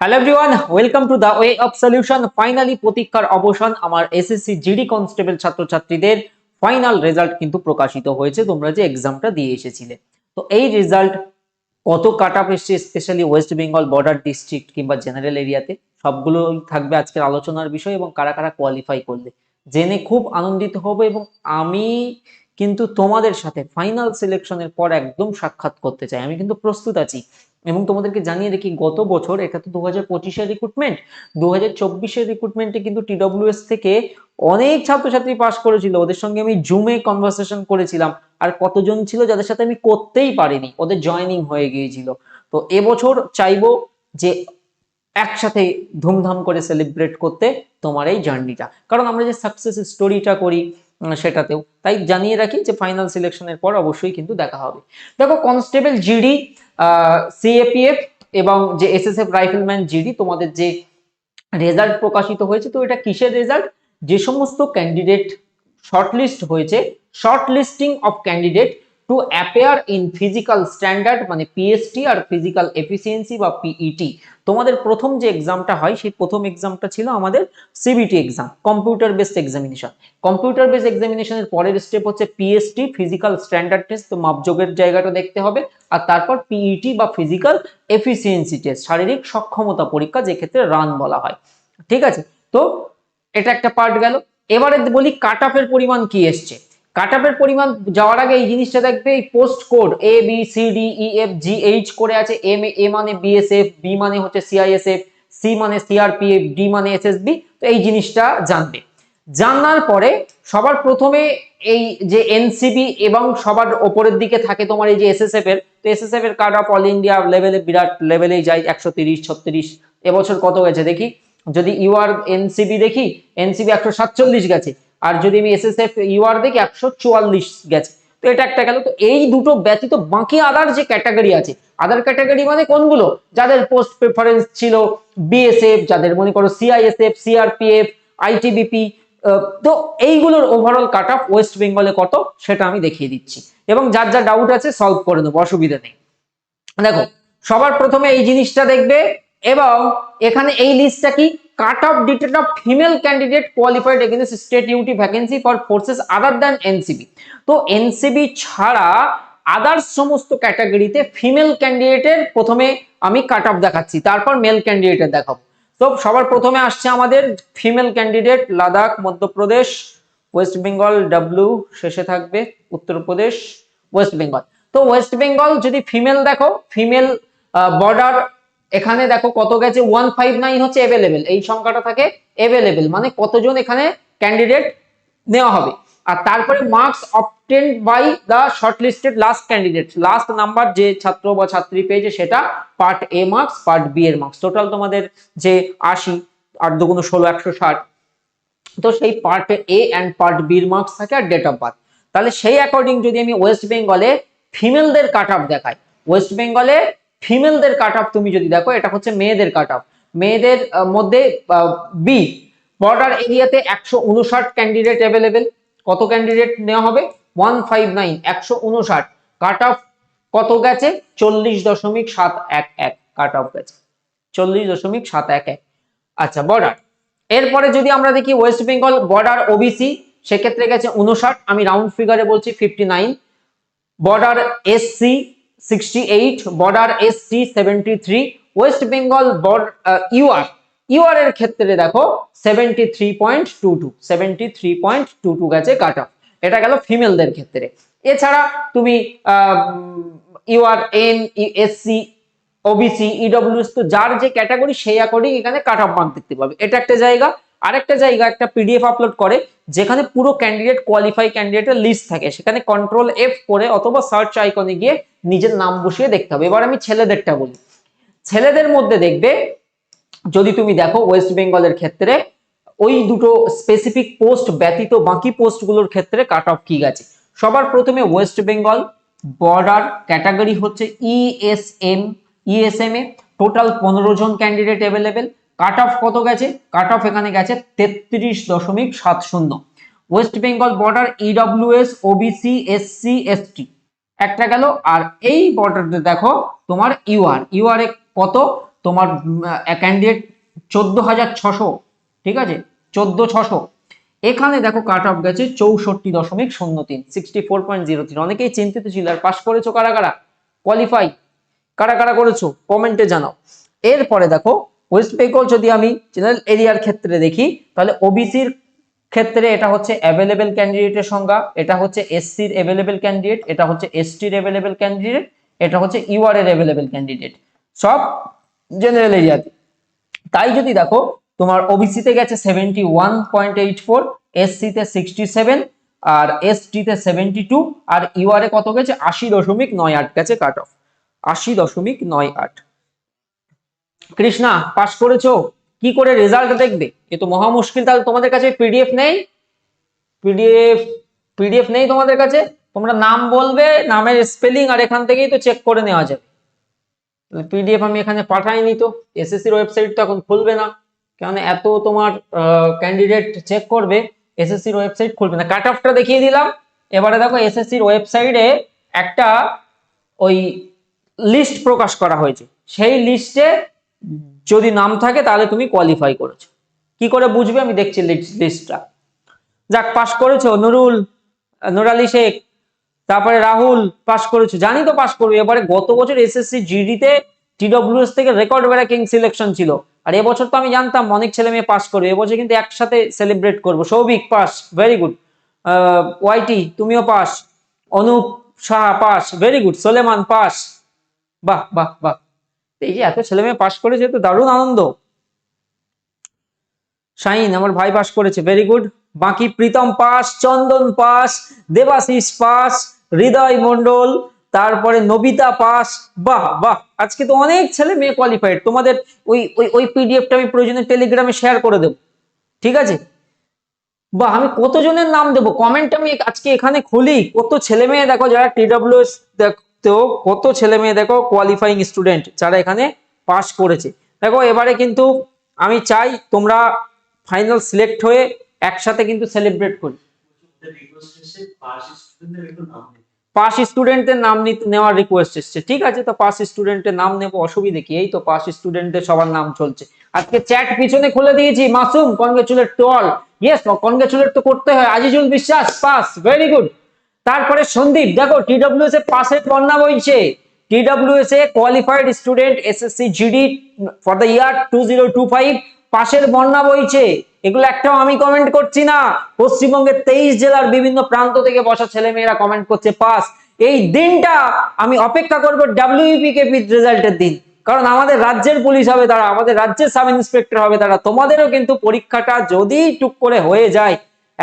Hello everyone welcome to the way of solution finally প্রতীক্ষার অবসান আমার এসএসসি জিডি কনস্টেবল ছাত্রছাত্রীদের ফাইনাল রেজাল্ট কিন্তু প্রকাশিত হয়েছে। তোমরা যে এক্সামটা দিয়ে এসেছিলে। তো এই রেজাল্ট কত কাট আপ এসছে specially West Bengal border district কিংবা জেনারেল এরিয়াতে সবগুলোই থাকবে আজকের আলোচনার বিষয় এবং কারা কারা কোয়ালিফাই করলে। জেনে খুব আনন্দিত হব এবং আমি কিন্তু তোমাদের সাথে ফাইনাল সিলেকশনের পর একদম সাক্ষাৎ করতে চাই। আমি কিন্তু প্রস্তুত আছি। এবং তোমাদেরকে জানিয়ে রেখি, গত বছর, এটা তো দু হাজার পঁচিশের রিক্রুটমেন্ট দু হাজার চব্বিশের রিক্রুটমেন্টে কিন্তু টিডব্লিউএস থেকে অনেক ছাত্রছাত্রী পাশ করেছিল। ওদের সঙ্গে আমি জুমে কনভারসেশন করেছিলাম। আর কতজন ছিল যাদের সাথে আমি করতেই পারিনি। ওদের জয়নিং হয়ে গিয়েছিল। তো এবছর চাইব যে একসাথে ধুমধাম করে সেলিব্রেট করতে তোমার এই জার্নিটা কারণ আমরা যে সাকসেস স্টোরিটা করি সেটাতেও। তাই জানিয়ে রাখি যে ফাইনাল সিলেকশনের পর অবশ্যই কিন্তু দেখা হবে। দেখো কনস্টেবল জিডি সিএপিএফ এবং যে এসএসএফ রাইফেলম্যান জিডি তোমাদের যে রেজাল্ট প্রকাশিত হয়েছে, তো এটা কিসের রেজাল্ট যে সমস্ত ক্যান্ডিডেট শর্টলিস্ট হয়েছে shortlisting of candidate to appear in physical standard মানে পিএসটি আর ফিজিক্যাল এফিসিয়েন্সি বা পিইটি তোমাদের প্রথম যে এক্সামটা হয়, সেই প্রথম এক্সামটা ছিল আমাদের CBT exam computer based examination computer based এক্সামিনেশনের পরের স্টেপ হচ্ছে পিএসটি ফিজিক্যাল স্ট্যান্ডার্ড টেস্ট তো মাপযোগের জায়গাটা দেখতে হবে। আর তারপর পিইটি বা ফিজিক্যাল এফিসিয়েন্সি টেস্ট শারীরিক সক্ষমতা পরীক্ষা, যে ক্ষেত্রে রান বলা হয়। ঠিক আছে? তো এটা একটা পার্ট গেল। এবারে বলি কাট অফের পরিমাণ কি এসছে? কাট অফের পরিমাণ যাওয়ার আগে এই জিনিসটা দেখবে, এই post code A B C D E F G H করে আছে। এম এ মানে বিএসএফ বি মানে হচ্ছে সিআইএসএফ সি মানে সিআরপিএফ ডি মানে এসএসবি তো এই জিনিসটা জানবে। জানার পরে সবার প্রথমে এই যে এনসিবি এবং সবার ওপরের দিকে থাকে তোমার এই যে এসএসএফ এর। তো এসএসএফ এর কার্ড অফ অল ইন্ডিয়া লেভেলে বিরাট লেভেলেই যায়, একশো তিরিশ, ছত্রিশ। এবছর কত গেছে দেখি? যদি ইউ ইউআর এনসিবি দেখি এনসিবি একশো সাতচল্লিশ গেছে। আর যদি আমি এসএসএফ ইউআর দেখি, একশো চুয়াল্লিশ গেছে। তো এটা একটা গেল। তো এই দুটো ব্যতীত বাকি আদার যে ক্যাটাগরি আছে আদার ক্যাটাগরি মানে কোনগুলো? যাদের পোস্ট প্রেফারেন্স ছিল বিএসএফ যাদের মনে করো সিআইএসএফ সিআরপিএফ আইটিবিপি তো এইগুলোর ওভারঅল কাট অফ ওয়েস্ট বেঙ্গলে কত? সেটা আমি দেখিয়ে দিচ্ছি। এবং যার যা ডাউট আছে সলভ করে নেব অসুবিধা নেই। দেখো, সবার প্রথমে এই জিনিসটা দেখবে এবং এখানে এই লিস্টটা কি? Cut off detail of female candidate qualified against state UT vacancy for forces other than NCB তো এনসিবি ছাড়া আদার্স সমস্ত ক্যাটাগরিতে ফিমেল ক্যান্ডিডেটের প্রথমে আমি কাট অফ দেখাচ্ছি, তারপর মেল ক্যান্ডিডেটের দেখাবো। তো সবার প্রথমে আসছে আমাদের female candidate Ladakh Madhya Pradesh West Bengal W শেষে থাকবে উত্তরপ্রদেশ ওয়েস্ট বেঙ্গল তো ওয়েস্ট বেঙ্গল যদি ফিমেল দেখো ফিমেল বর্ডার এখানে দেখো কত গেছে? ওয়ান ফাইভ নাইন হচ্ছে অ্যাভেলেবেল এই সংখ্যাটা থাকে অ্যাভেলেবেল মানে কতজন এখানে ক্যান্ডিডেট নেওয়া হবে? আর তারপরে marks obtain by the shortlisted last candidate last number যে ছাত্র বা ছাত্রী পেয়েছে সেটা part A marks part B এর মার্কস টোটাল তোমাদের যে আশি, আট দুগুণ ষোলো, একশো ষাট। তো সেই পার্ট এ অ্যান্ড পার্ট বির মার্কস থাকে আর ডেট অফ বার্থ তাহলে সেই অ্যাকর্ডিং যদি আমি ওয়েস্ট বেঙ্গলে ফিমেলদের কাট অফ দেখাই ওয়েস্ট বেঙ্গলে ফিমেলদের কাট অফ তুমি যদি দেখো, এটা হচ্ছে মেয়েদের কাট অফ মেয়েদের মধ্যে বি বর্ডার এরিয়াতে একশো উনষাট ক্যান্ডিডেট অ্যাভেলেবেল কত ক্যান্ডিডেট নেওয়া হবে? ওয়ান ফাইভ নাইন একশো উনষাট। কাট অফ কত গেছে? চল্লিশ দশমিক সাত এক এক। কাট অফ গেছে। চল্লিশ দশমিক সাত এক এক। আচ্ছা বর্ডার এরপরে যদি আমরা দেখি ওয়েস্ট বেঙ্গল বর্ডার ওবিসি সেক্ষেত্রে গেছে উনষাট। আমি রাউন্ড ফিগারে বলছি fifty nine border SC sixty border ST seventy three West Bengal UR UR এর ক্ষেত্রে দেখো seventy three point two two seventy three point two two গেছে কাট অফ এটা গেল ফিমেলদের ক্ষেত্রে। এছাড়া তুমি UR and SC OBC EWS তো যার যে ক্যাটাগরি সেই অ্যাকর্ডিং এখানে কাট অফ মার্ক দেখতে পাবে। এটা একটা জায়গা। আরেকটা জায়গা একটা পিডিএফ আপলোড করে, যেখানে পুরো ক্যান্ডিডেট কোয়ালিফাই ক্যান্ডিডেটের লিস্ট থাকে। সেখানে কন্ট্রোল এফ করে অথবা সার্চ আইকনে গিয়ে নিজের নাম বসিয়ে দেখতে হবে। এবার আমি ছেলেদেরটা বলি। ছেলেদের মধ্যে দেখবে, যদি তুমি দেখো ওয়েস্ট বেঙ্গলের ক্ষেত্রে, ওই দুটো স্পেসিফিক পোস্ট ব্যতীত বাকি পোস্টগুলোর ক্ষেত্রে কাট অফ কি গেছে সবার প্রথমে ওয়েস্ট বেঙ্গল বর্ডার ক্যাটাগরি হচ্ছে E ইএসএম ইএসএম এ টোটাল পনেরো জন ক্যান্ডিডেট অ্যাভেলেবেল কাট অফ কত গেছে? কাট অফ এখানে গেছে তেত্রিশ দশমিক সাত শূন্য। West Bengal border EWS OBC SC ST একটা গেল, আর এই বর্ডারটা দেখো তোমার ইউআর ইউআর কত? তোমার ক্যান্ডিডেট চোদ্দ হাজার ছশো, ঠিক আছে? চোদ্দ ছশো। এখানে দেখো কাট অফ গেছে চৌষট্টি দশমিক শূন্য তিন সিক্সটি ফোর পয়েন্ট জিরো তিন অনেকেই চিন্তিত ছিল, আর পাস করেছ কারা কারা? কোয়ালিফাই কারা কারা করেছ? কমেন্টে জানাও। এরপরে দেখো ওয়েস্ট বেঙ্গল যদি আমি জেনারেল এরিয়ার ক্ষেত্রে দেখি, তাহলে ওবিসির ক্ষেত্রে এটা হচ্ছে অ্যাভেলেবেল ক্যান্ডিডেটের সংখ্যা এটা হচ্ছে এসসির অ্যাভেলেবেল ক্যান্ডিডেট এটা হচ্ছে এসটির অ্যাভেলেবেল ক্যান্ডিডেট এটা হচ্ছে ইউআর এর অ্যাভেলেবেল ক্যান্ডিডেট সব জেনারেল এরিয়াতে তাই যদি দেখো, তোমার ওবিসিতে গেছে seventy one point eight four এসসিতে sixty seven আর এসটিতে সেভেন্টি টু আর ইউআর এ কত গেছে? আশি দশমিক নয় আট গেছে কাট অফ আশি দশমিক নয় আট। কৃষ্ণা পাশ করেছ? কি করে রেজাল্ট দেখবে? এ তো মহা মুশকিল, তাহলে তোমাদের কাছে পিডিএফ নেই? পিডিএফ পিডিএফ নেই তোমাদের কাছে? তোমরা নাম বলবে, নামের স্পেলিং আর এখান থেকেই তো চেক করে নেওয়া যাবে। পিডিএফ আমি এখানে পাঠাইনি তো। এসএসসির ওয়েবসাইট তো এখন খুলবে না। কারণ এত তোমার ক্যান্ডিডেট চেক করবে এসএসসির ওয়েবসাইট খুলবে না। কাট অফটা দেখিয়ে দিলাম। এবারে দেখো এসএসসির ওয়েবসাইটে একটা ওই লিস্ট প্রকাশ করা হয়েছে। সেই লিস্টে যদি নাম থাকে, তাহলে তুমি কোয়ালিফাই করেছ। কি করে বুঝবে? আমি দেখছি লিস্টটা যাক পাস করেছ। নুরুল, নুরালি শেখ, তারপরে রাহুল পাস করেছ। জানি তো পাস করবে। এবারে গত বছর এসএসসি জিডিতে টিডব্লিউএস থেকে রেকর্ড ব্রেকিং সিলেকশন ছিল। আর এবছর তো আমি জানতাম, অনেক ছেলে মেয়ে পাস করবে। এবছর কিন্তু একসাথে সেলিব্রেট করব। সৌভিক পাস ভেরি গুড ওয়াইটি তুমিও pass Anup Saha pass very good Soleman pass বাহ বাহ বাহ। এই যে এত ছেলে মেয়ে পাস করেছে তো দারুণ আনন্দ। শাইন আমার ভাই পাস করেছে ভেরি গুড বাকি Pritam pass Chandan pass Debashis pass Hriday Mondal তারপরে নবিতা পাস বাহ বাহ, আজকে তো অনেক ছেলে মেয়ে কোয়ালিফাইড তোমাদের ওই ওই ওই পিডিএফটা আমি প্রয়োজনে টেলিগ্রামে শেয়ার করে দেবো। ঠিক আছে? বাহ, আমি কতজনের নাম দেবো? কমেন্ট আমি আজকে এখানে খুলি। কত ছেলে মেয়ে দেখো, যারা টিডব্লিউএস দেখতেও কত ছেলে মেয়ে দেখো কোয়ালিফাইং স্টুডেন্ট যারা এখানে পাস করেছে। দেখো এবারে কিন্তু আমি চাই তোমরা ফাইনাল সিলেক্ট হয়ে একসাথে কিন্তু সেলিব্রেট করি। পাস স্টুডেন্টের নাম নেওয়ার রিকোয়েস্ট এসছে। ঠিক আছে, তো পাস স্টুডেন্টের নাম নেব, অসুবিধে কি? এই তো পাস স্টুডেন্টের সবার নাম চলছে। আজকে চ্যাট পিছনে খুলে দিয়েছি, Masum congratulate to all yes congratulate তো করতে হয়। আজিজুল বিশ্বাস পাস ভেরি গুড তারপরে সন্দীপ, দেখো টিডব্লিউএস এ পাসের বন্যা বইছে। TWS A qualified student S S SSC GD for the year two zero two five পাশের বন্যা বইছে। এগুলো একটাও আমি কমেন্ট করছি না। পশ্চিমবঙ্গের তেইশ জেলার বিভিন্ন প্রান্ত থেকে বসা ছেলে মেয়েরা কমেন্ট করছে পাস এই দিনটা আমি অপেক্ষা করব ডাব্লিউপি কে রেজাল্টের দিন। কারণ আমাদের রাজ্যের পুলিশ হবে তারা, আমাদের রাজ্যের সাব ইন্সপেক্টর হবে তারা। তোমাদেরও কিন্তু পরীক্ষাটা যদি টুক করে হয়ে যায়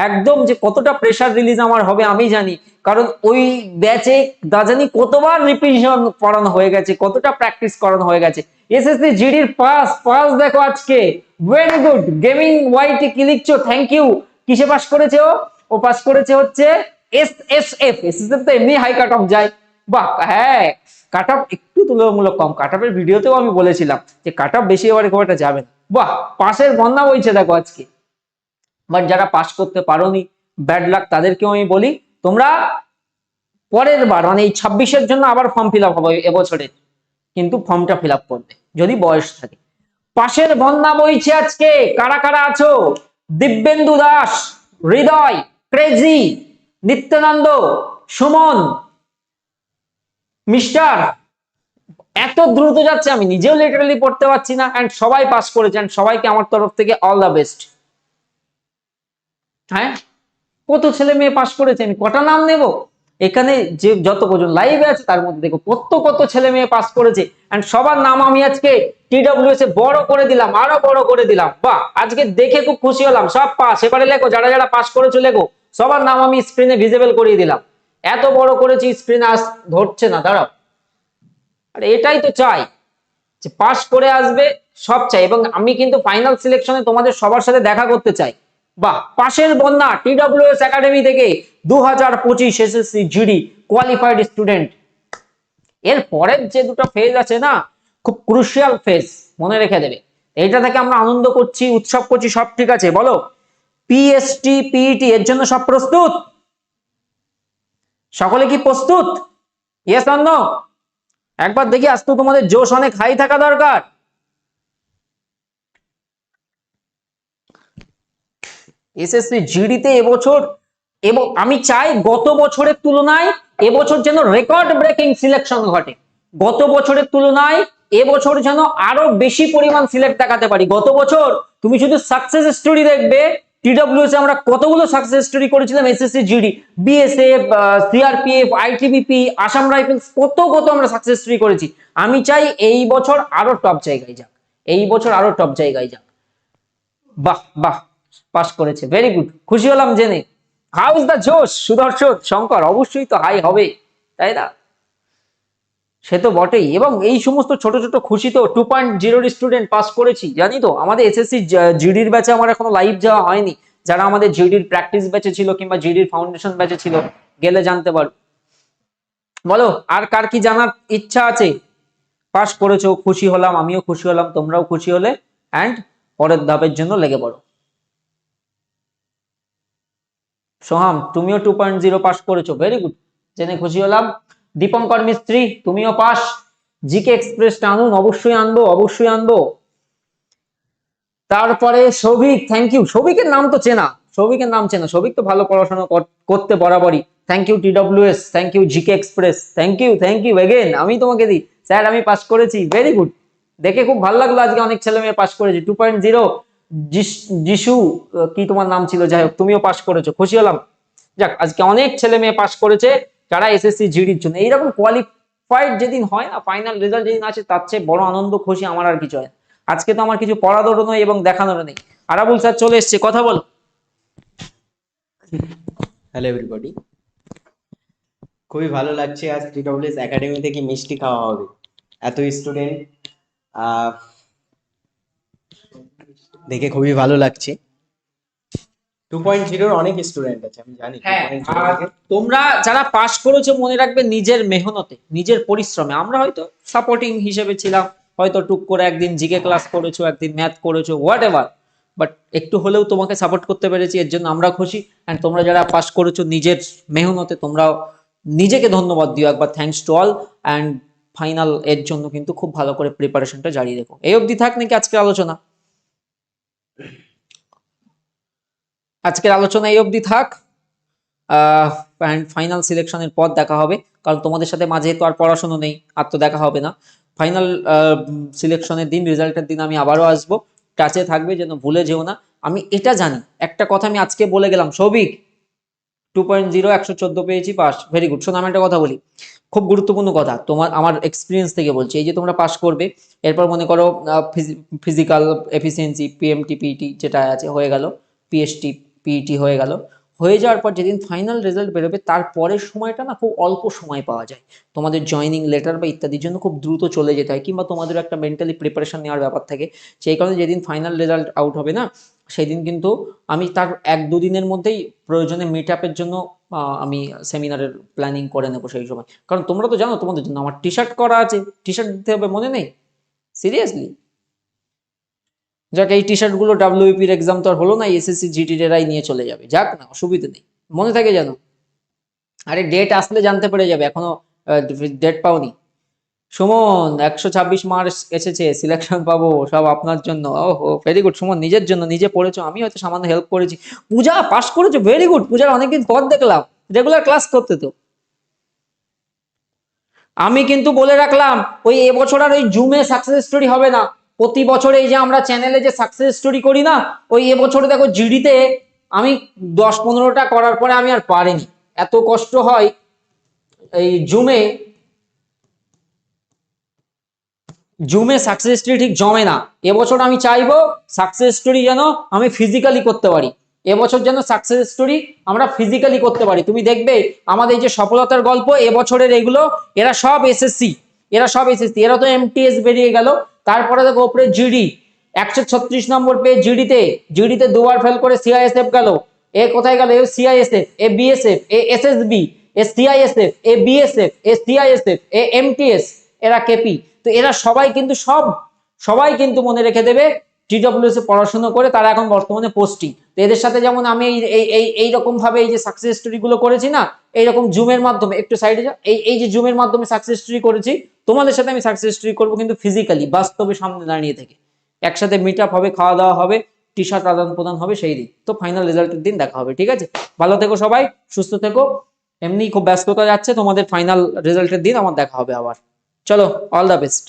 একদম যে কতটা প্রেশার রিলিজ আমার হবে আমি জানি। কারণ ওই ব্যাচে দা জানি কতবার রিপিটিশন পড়ানো হয়ে গেছে, কতটা প্র্যাকটিস করানো হয়ে গেছে। এসএসসি জিডির পাস পাস দেখো আজকে। ভেরি গুড গেমিং ওয়াইটি কি লিখছো? থ্যাংক ইউ কিসে পাস করেছে ও? ও পাস করেছে হচ্ছে S S F S S তো এমনি হাই কাট অফ যায়। বাহ হ্যাঁ। কাট অফ একটু তুলনামূলক কম। কাট অফের ভিডিওতেও আমি বলেছিলাম যে কাট অফ বেশি এবারে খুব একটা যাবে না। বাহ পাশের বন্যা বইছে দেখো আজকে। বাট যারা পাস করতে পারোনি ব্যাড লাক তাদেরকেও আমি বলি, তোমরা পরের বার মানে এই ছাব্বিশের জন্য আবার ফর্ম ফিল আপ হবে এবছরে। কিন্তু ফর্মটা ফিল আপ করবে, যদি বয়স থাকে। পাশের বন্যা বইছে আজকে, কারা কারা আছো? দিব্যেন্দু দাস, হৃদয় ক্রেজি নিত্যানন্দ, সুমন, মিস্টার, এত দ্রুত যাচ্ছে, আমি নিজেও লিটারালি পড়তে পারছি না অ্যান্ড সবাই পাস করেছেন সবাইকে আমার তরফ থেকে অল দ্য বেস্ট হ্যাঁ? কত ছেলে মেয়ে পাশ করেছে, আমি কটা নাম নেব? এখানে যে যত কজন লাইভে আছে, তার মধ্যে দেখো কত কত ছেলে মেয়ে পাস করেছে। এন্ড সবার নাম আমি আজকে টিডব্লিউএস এ বড় করে দিলাম, আরও বড় করে দিলাম। বাহ, আজকে দেখে খুব খুশি হলাম, সব পাস এবারে লেখো, যারা যারা পাস করেছ লেখো, সবার নাম আমি স্ক্রিনে ভিজিবল করিয়ে দিলাম। এত বড় করেছি স্ক্রিন আস, ধরছে না, দাঁড়াও। আর এটাই তো চাই, যে পাস করে আসবে, সব চাই। এবং আমি কিন্তু ফাইনাল সিলেকশনে তোমাদের সবার সাথে দেখা করতে চাই। বাহ, পাশের বন্যা টিডব্লিউএস একাডেমি থেকে দু হাজার পঁচিশ এসএসসি জিডি কোয়ালিফাইড স্টুডেন্ট এর পরের যে দুটো ফেজ আছে না, খুব ক্রুশিয়াল ফেজ মনে রেখে দেবে। এইটা থেকে আমরা আনন্দ করছি, উৎসব করছি, সব ঠিক আছে, বলো। পিএসটি পিইটি এর জন্য সব প্রস্তুত? সকলে কি প্রস্তুত? ইয়েস অন্য একবার দেখি, আজ তো তোমাদের জোশ অনেক হাই থাকা দরকার। এসএসসি জিডিতে এবছর এবং আমি চাই গত বছরের তুলনায় এবছর যেন রেকর্ড ব্রেকিং সিলেকশন ঘটে। গত বছরের তুলনায় এবছর যেন আরও বেশি পরিমাণ সিলেক্ট দেখাতে পারি। গত বছর তুমি শুধু সাকসেস স্টোরি দেখবে টিডব্লিউএস আমরা কতগুলো সাকসেস স্টোরি করেছিলাম SSC GD BSF CRPF ITBP Assam rifles কত কত আমরা সাকসেস স্টোরি করেছি। আমি চাই এই বছর আরও টপ জায়গায় যাক। এই বছর আরও টপ জায়গায় যাক। বাহ বাহ। পাস করেছে। ভেরি গুড খুশি হলাম জেনে। হাউ ইজ দ্য জোশ সুদর্শন শঙ্কর, অবশ্যই তো হাই হবে। তাই না? সে তো বটেই। এবং এই সমস্ত ছোট ছোট খুশি তো টু পয়েন্ট জিরোর স্টুডেন্ট পাস করেছি। জানি তো, আমাদের এসএসসি জিডির ব্যাচে আমার এখনও লাইভ যাওয়া হয়নি। যারা আমাদের জিডির প্র্যাকটিস ব্যাচে ছিল কিংবা জিডির ফাউন্ডেশন ব্যাচে ছিল, গেলে জানতে পারো। বলো, আর কার কি জানার ইচ্ছা আছে? পাস করেছ, খুশি হলাম, আমিও খুশি হলাম, তোমরাও খুশি হলে অ্যান্ড পরের ধাপের জন্য লেগে পড়ো। সোহাম, তুমিও টু পয়েন্ট জিরো পাস করেছ। ভেরি গুড জেনে খুশি হলাম। দীপঙ্কর মিস্ত্রি, তুমিও পাস জিকে এক্সপ্রেস আনুন অবশ্যই আনব অবশ্যই আনব। তারপরে সৌভিক থ্যাংক ইউ সৌভিকের নাম তো চেনা। সৌভিকের নাম চেনা। সৌভিক তো ভালো পড়াশোনা করতে বরাবরই। Thank you TWS thank you GK express thank you thank you again আমি তোমাকে দিই। স্যার আমি পাস করেছি। ভেরি গুড দেখে খুব ভালো লাগল আজকে অনেক ছেলে মেয়ে পাস করেছে। টু পয়েন্ট জিরো যিশু কি তোমার নাম ছিল? যাই হোক, তুমিও পাশ করেছ, খুশি হলাম। যাক, আজকে অনেক ছেলে মেয়ে পাশ করেছে, যারা এসএসসি জিডির জন্য। এইরকম কোয়ালিফাইড যেদিন হয় না ফাইনাল রেজাল্ট যেদিন আছে তার চেয়ে বড় আনন্দ, খুশি আমার আর কিছু হয় আজকে তো আমার কিছু পড়ানোরও নয় এবং দেখানোরও নেই। আরাবুল স্যার চলে এসছে, কথা বল। হ্যালো এভরিবডি খুবই ভালো লাগছে, আজ টিডব্লিউএস একাডেমি থেকে মিষ্টি খাওয়া হবে? এত স্টুডেন্ট দেখে খুবই ভালো লাগছে। টু পয়েন্ট জিরোর অনেক স্টুডেন্ট আছে আমি জানি হ্যাঁ আর তোমরা যারা পাস করেছ মনে রাখবে নিজের মেহনতে নিজের পরিশ্রমে। আমরা হয়তো সাপোর্টিং হিসেবে ছিলাম হয়তো টুক করে একদিন জিকে ক্লাস করেছ একদিন ম্যাথ করেছ হোয়াট এভার বাট একটু হলেও তোমাকে সাপোর্ট করতে পেরেছি এর জন্য আমরা খুশি। অ্যান্ড তোমরা যারা পাস করেছ নিজের মেহনতে তোমরাও নিজেকে ধন্যবাদ দিও একবার। Thanks to all and final এর জন্য কিন্তু খুব ভালো করে প্রিপারেশনটা জারি রেখো। এই অবধি থাক নাকি আজকের আলোচনা? আজকের আলোচনা এই অবধি থাক। ফাইনাল সিলেকশনের পর দেখা হবে, কারণ তোমাদের সাথে মাঝে তো আর পড়াশুনো নেই, আর তো দেখা হবে না। ফাইনাল সিলেকশনের দিন রেজাল্টের দিন আমি আবারও আসব। টাচে থাকবে, যেন ভুলে যেও না। আমি এটা জানি, একটা কথা আমি আজকে বলে গেলাম, সৌভিক। টু পয়েন্ট জিরো একশো চোদ্দ পেয়েছি, পাস। ভেরি গুড শোনো, আমি একটা কথা বলি। খুব গুরুত্বপূর্ণ কথা, তোমার, আমার এক্সপিরিয়েন্স থেকে বলছি। এই যে তোমরা পাস করবে, এরপর মনে করো ফিজিক্যাল এফিসিয়েন্সি পিএমটি পিইটি যেটা আছে, হয়ে গেল পিএসটি পিইটি হয়ে গেল। হয়ে যাওয়ার পর যেদিন ফাইনাল রেজাল্ট বেরোবে তারপরের সময়টা না খুব অল্প সময় পাওয়া যায়। তোমাদের জয়নিং লেটার বা ইত্যাদির জন্য খুব দ্রুত চলে যেতে হয়, কিংবা তোমাদের একটা মেন্টালি প্রিপারেশন নেওয়ার ব্যাপার থাকে। সেই কারণে যেদিন ফাইনাল রেজাল্ট আউট হবে না, সেদিন কিন্তু আমি তার এক দুদিনের মধ্যেই প্রয়োজনে মিট আপের জন্য আমি সেমিনারের প্ল্যানিং করে নেব সেই সময়। কারণ তোমরা তো জানো তোমাদের জন্য আমার টি শার্ট করা আছে। টি শার্ট দিতে হবে মনে নেই? সিরিয়াসলি যাক, এই টি শার্টগুলো ডাব্লিউপির এক্সাম তো আর হলো না এসএসসি জিটির এরাই নিয়ে চলে যাবে। যাক না, অসুবিধা নেই। মনে থাকে জানো আরে ডেট আসলে জানতে পেরে যাবে, এখনও ডেট পাওনি। সুমন, একশো ছাব্বিশ মার্কস এসেছে সিলেকশন পাবো, সব আপনার জন্য। ওহো ভেরি গুড সুমন, নিজের জন্য, নিজে পড়েছো, আমি হয়তো সামান্য হেল্প করেছি। পূজা পাস করেছ ভেরি গুড পূজার অনেকদিন পর দেখলাম রেগুলার ক্লাস করতে তো। আমি কিন্তু বলে রাখলাম, ওই এবছর আর ওই জুমে সাকসেস স্টোরি হবে না। প্রতি বছর এই যে আমরা চ্যানেলে যে সাকসেস স্টোরি করি না, ওই এবছরে দেখো জিডিতে আমি দশ পনেরোটা করার পরে আমি আর পারিনি। এত কষ্ট হয়, এই জুমে জুমে সাকসেস স্টোরি ঠিক জমে না। এবছর আমি চাইব সাকসেস স্টোরি যেন আমি ফিজিক্যালি করতে পারি। এবছর যেন সাকসেস স্টোরি আমরা ফিজিক্যালি করতে পারি। তুমি দেখবে আমাদের যে সফলতার গল্প এবছরের এগুলো, এরা সব এসএসসি এরা সব এসএসসি এরা তো এমটিএস বেরিয়ে গেল। তারপরে দেখো ওপরে জিডি একশো ছত্রিশ নম্বর পেয়ে জিডিতে জিডিতে দুবার ফেল করে সিআইএসএফ গেল। এ কোথায় গেল? এ সিআইএসএফ এ বিএসএফ এ এস এস বি এ সিআইএসএফ এ বিএসএফ এ সিআইএসএফ এ এমটিএস এরা কেপি তো এরা সবাই কিন্তু সব, সবাই কিন্তু মনে রেখে দেবে টিডব্লিউএস এ পড়াশোনা করে, তারা এখন বর্তমানে পোস্টিং তো এদের সাথে যেমন আমি এই এই এই এইরকম ভাবে এই যে সাকসেস স্টোরি গুলো করেছি না এইরকম জুমের মাধ্যমে, একটু সাইডে যা এই এই যে জুমের মাধ্যমে সাকসেস স্টোরি করেছি, তোমাদের সাথে আমি সাকসেস স্টোরি করব কিন্তু ফিজিক্যালি বাস্তবে সামনে দাঁড়িয়ে থেকে। একসাথে মিট আপ হবে, খাওয়া দাওয়া হবে টি শার্ট আদান প্রদান হবে, সেই দিন। তো ফাইনাল রেজাল্টের দিন দেখা হবে, ঠিক আছে? ভালো থেকো সবাই, সুস্থ থেকো, এমনি খুব ব্যস্ততা যাচ্ছে, তোমাদের ফাইনাল রেজাল্টের দিন আমার দেখা হবে আবার। চলো অল দ্য বেস্ট